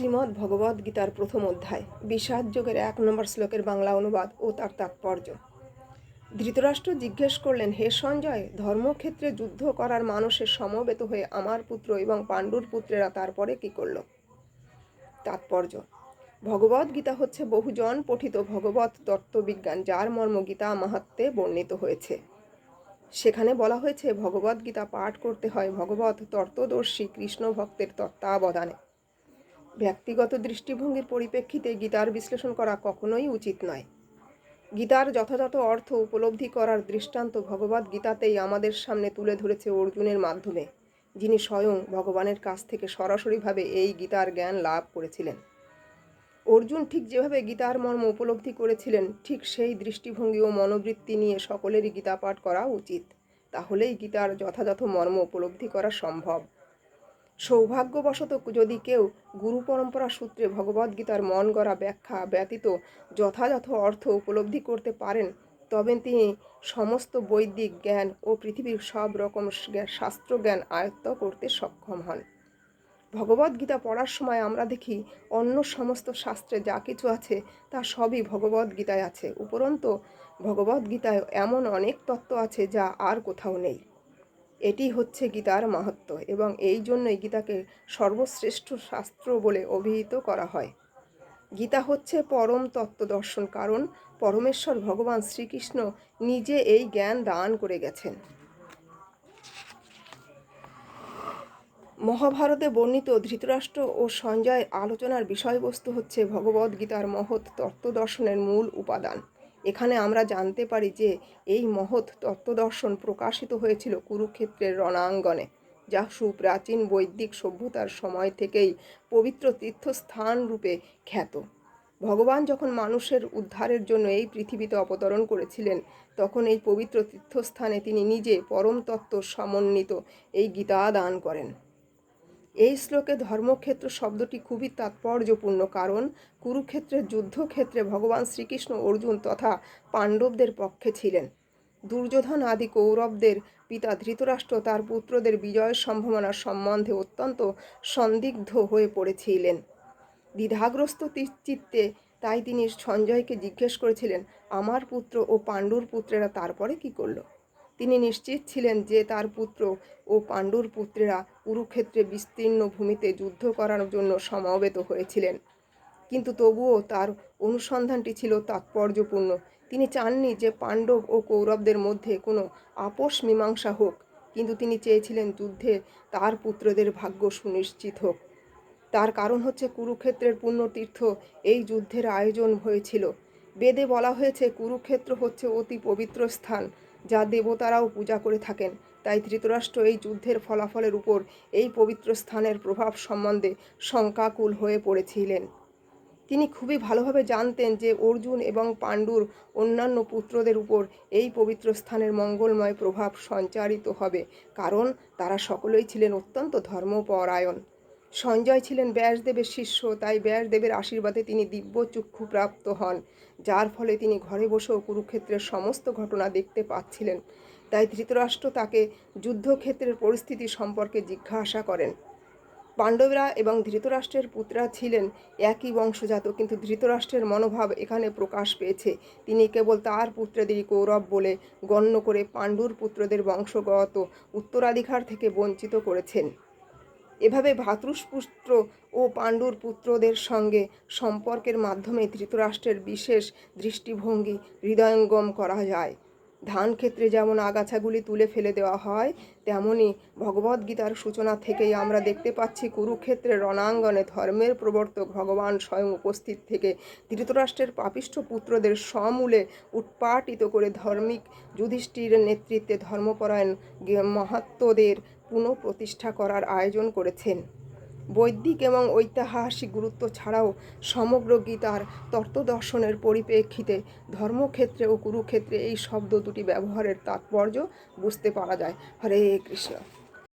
শ্রীমদ্ ভগবদ গীতার প্রথম অধ্যায়, বিষাদ যোগের এক নম্বর শ্লোকের বাংলা অনুবাদ ও তার তাৎপর্য। ধৃতরাষ্ট্র জিজ্ঞেস করলেন, হে সঞ্জয়, ধর্মক্ষেত্রে যুদ্ধ করার মানুষের সমবেত হয়ে আমার পুত্র এবং পাণ্ডুর পুত্রেরা তারপরে কি করল? তাৎপর্য, ভগবদ গীতা হচ্ছে বহুজন পঠিত ভগবত তত্ত্ববিজ্ঞান, যার মর্ম গীতা মাহাত্মে বর্ণিত হয়েছে। সেখানে বলা হয়েছে, ভগবদ গীতা পাঠ করতে হয় ভগবত তত্ত্বদর্শী কৃষ্ণ ভক্তের তত্ত্বাবধানে। ব্যক্তিগত দৃষ্টিভঙ্গির পরিপ্রেক্ষিতে গীতার বিশ্লেষণ করা কখনোই উচিত নয়। গীতার যথাযথ অর্থ উপলব্ধি করার দৃষ্টান্ত ভগবদ গীতাতেই আমাদের সামনে তুলে ধরেছে অর্জুনের মাধ্যমে, যিনি স্বয়ং ভগবানের কাছ থেকে সরাসরিভাবে এই গীতার জ্ঞান লাভ করেছিলেন। অর্জুন ঠিক যেভাবে গীতার মর্ম উপলব্ধি করেছিলেন, ঠিক সেই দৃষ্টিভঙ্গি ও মনোবৃত্তি নিয়ে সকলেরই গীতা পাঠ করা উচিত। তাহলেই গীতার যথাযথ মর্ম উপলব্ধি করা সম্ভব। সৌভাগ্যবশত যদি কেউ গুরু পরম্পরা সূত্রে ভগবদ্গীতার মন গড়া ব্যাখ্যা ব্যতীত যথাযথ অর্থ উপলব্ধি করতে পারেন, তবে তিনি সমস্ত বৈদিক জ্ঞান ও পৃথিবীর সব রকম শাস্ত্রজ্ঞান আয়ত্ত করতে সক্ষম হন। ভগবদ্গীতা পড়ার সময় আমরা দেখি অন্য সমস্ত শাস্ত্রে যা কিছু আছে তা সবই ভগবদ্গীতায় আছে। উপরন্তু, ভগবদ্গীতায় এমন অনেক তত্ত্ব আছে যা আর কোথাও নেই। এটি হচ্ছে গীতার মাহাত্ম এবং এই জন্যই গীতাকে সর্বশ্রেষ্ঠ শাস্ত্র বলে অভিহিত করা হয়। গীতা হচ্ছে পরম তত্ত্ব দর্শন কারণ পরমেশ্বর ভগবান শ্রীকৃষ্ণ নিজে এই জ্ঞান দান করে গেছেন। মহাভারতে বর্ণিত ধৃতরাষ্ট্র ও সঞ্জয় আলোচনার বিষয়বস্তু হচ্ছে ভগবদ্গীতার মহৎ তত্ত্ব দর্শনের মূল উপাদান। এখানে আমরা জানতে পারি যে এই মহৎ তত্ত্বদর্শন প্রকাশিত হয়েছিল কুরুক্ষেত্রের রণাঙ্গনে, যা সুপ্রাচীন বৈদিক সভ্যতার সময় থেকেই পবিত্র তীর্থস্থান রূপে খ্যাত। ভগবান যখন মানুষের উদ্ধারের জন্য এই পৃথিবীতে অবতরণ করেছিলেন, তখন এই পবিত্র তীর্থস্থানে তিনি নিজে পরম তত্ত্ব সমন্বিত এই গীতা দান করেন। এই শ্লোকে ধর্মক্ষেত্র শব্দটি খুবই তাৎপর্যপূর্ণ কারণ কুরুক্ষেত্রের যুদ্ধক্ষেত্রে ভগবান শ্রীকৃষ্ণ অর্জুন তথা পাণ্ডবদের পক্ষে ছিলেন। দুর্যোধন আদি কৌরবদের পিতা ধৃতরাষ্ট্র তার পুত্রদের বিজয়ের সম্ভাবনার সম্বন্ধে অত্যন্ত সন্দিগ্ধ হয়ে পড়েছিলেন। দ্বিধাগ্রস্ত চিত্তে তাই তিনি সঞ্জয়কে জিজ্ঞেস করেছিলেন, আমার পুত্র ও পাণ্ডুর পুত্রেরা তারপরে কি করল? তিনি নিশ্চিত ছিলেন যে তার পুত্র ও পাণ্ডুর পুত্রেরা কুরুক্ষেত্রে বিস্তীর্ণ ভূমিতে যুদ্ধ করার জন্য সমবেত হয়েছিলেন। কিন্তু তবুও তার অনুসন্ধানটি ছিল তাৎপর্যপূর্ণ। তিনি চাননি যে পাণ্ডব ও কৌরবদের মধ্যে কোনো আপোষ মীমাংসা হোক, কিন্তু তিনি চেয়েছিলেন যুদ্ধে তার পুত্রদের ভাগ্য সুনিশ্চিত হোক। তার কারণ হচ্ছে কুরুক্ষেত্রের পুণ্যতীর্থ এই যুদ্ধের আয়োজন হয়েছিল। বেদে বলা হয়েছে কুরুক্ষেত্র হচ্ছে অতি পবিত্র স্থান। যা দেবতারাও পূজা করে থাকেন। তাই ধৃতরাষ্ট্র এই যুদ্ধের ফলাফলের উপর এই পবিত্র স্থানের প্রভাব সম্বন্ধে শঙ্কাকুল হয়ে পড়েছিলেন। তিনি খুবই ভালোভাবে জানতেন যে অর্জুন এবং পাণ্ডুর অন্যান্য পুত্রদের উপর এই পবিত্র স্থানের মঙ্গলময় প্রভাব সঞ্চারিত হবে, কারণ তারা সকলেই ছিলেন অত্যন্ত ধর্মপরায়ণ। সঞ্জয় ছিলেন ব্যাসদেবের শিষ্য, তাই ব্যাসদেবের আশীর্বাদে তিনি দিব্য চক্ষু প্রাপ্ত হন, যার ফলে তিনি ঘরে বসেও কুরুক্ষেত্রের সমস্ত ঘটনা দেখতে পাচ্ছিলেন। তাই ধৃতরাষ্ট্র তাকে যুদ্ধক্ষেত্রের পরিস্থিতি সম্পর্কে জিজ্ঞাসা করেন। পাণ্ডবরা এবং ধৃতরাষ্ট্রের পুত্রা ছিলেন একই বংশজাত, কিন্তু ধৃতরাষ্ট্রের মনোভাব এখানে প্রকাশ পেয়েছে। তিনি কেবল তার পুত্রদেরই কৌরব বলে গণ্য করে পাণ্ডুর পুত্রদের বংশগত উত্তরাধিকার থেকে বঞ্চিত করেছেন। এভাবে ভাতৃষ্পুত্র ও পাণ্ডুর পুত্রদের সঙ্গে সম্পর্কের মাধ্যমে ধৃতরাষ্ট্রের বিশেষ দৃষ্টিভঙ্গি হৃদয়ঙ্গম করা যায়। ধান ক্ষেত্রে যেমন আগাছাগুলি তুলে ফেলে দেওয়া হয়, তেমনি ভগবদ্গীতার সূচনা থেকেই আমরা দেখতে পাচ্ছি কুরুক্ষেত্রের রণাঙ্গনে ধর্মের প্রবর্তক ভগবান স্বয়ং উপস্থিত থেকে ধৃতরাষ্ট্রের পাপিষ্ঠ পুত্রদের সমূলে উৎপাটিত করে ধর্মিক যুধিষ্ঠির নেতৃত্বে ধর্মপরায়ণ মাহাত্মদের পুনঃপ্রতিষ্ঠা করার আয়োজন করেছেন। বৈদিক এবং ঐতিহাসিক গুরুত্ব ছাড়াও সমগ্র গীতার তত্ত্বদর্শনের পরিপ্রেক্ষিতে ধর্মক্ষেত্রে ও কুরুক্ষেত্রে এই শব্দ দুটি ব্যবহারের তাৎপর্য বুঝতে পারা যায়। হরে কৃষ্ণ।